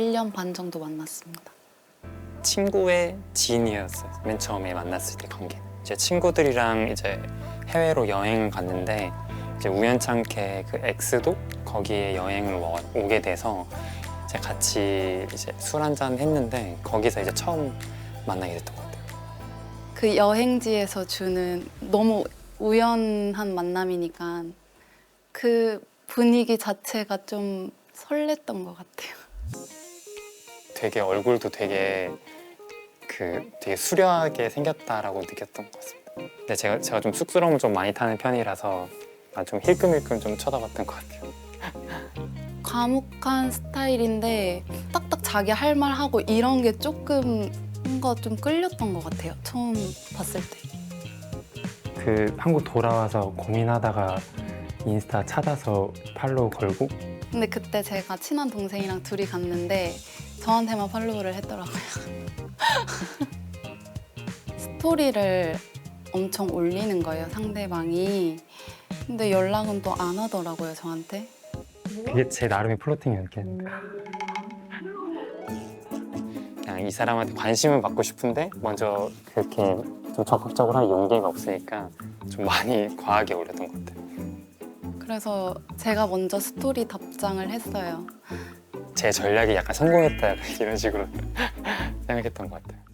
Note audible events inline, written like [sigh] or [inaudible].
1년 반 정도 만났습니다. 친구의 지인이었어요. 맨 처음에 만났을 때 관계는. 이제 친구들이랑 이제 해외로 여행 갔는데 이제 우연찮게 그 X도 거기에 여행을 와- 오게 돼서 이제 같이 이제 술 한잔 했는데 거기서 이제 처음 만나게 됐던 것 같아요. 그 여행지에서 주는 너무 우연한 만남이니까 그 분위기 자체가 좀 설렜던 것 같아요. 되게 얼굴도 되게 그 되게 수려하게 생겼다라고 느꼈던 것 같습니다. 근데 제가 제가 좀 쑥스러움을 좀 많이 타는 편이라서 아, 좀 힐끔힐끔 좀 쳐다봤던 것 같아요. [laughs] 과묵한 스타일인데 딱딱 자기 할 말 하고 이런 게 조금 뭔가 좀 끌렸던 것 같아요. 처음 봤을 때. 그 한국 돌아와서 고민하다가 인스타 찾아서 팔로우 걸고 근데 그때 제가 친한 동생이랑 둘이 갔는데 저한테만 팔로우를 했더라고요. [laughs] 스토리를 엄청 올리는 거예요, 상대방이. 근데 연락은 또 안 하더라고요, 저한테. 그게 제 나름의 플로팅이었겠는데 그냥 이 사람한테 관심을 받고 싶은데 먼저 그렇게 좀 적극적으로 할 용기가 없으니까 좀 많이 과하게 올렸던 것 같아요. 그래서 제가 먼저 스토리 답장을 했어요. 제 전략이 약간 성공했다 [laughs] 이런 식으로 [laughs] 생각했던 것 같아요.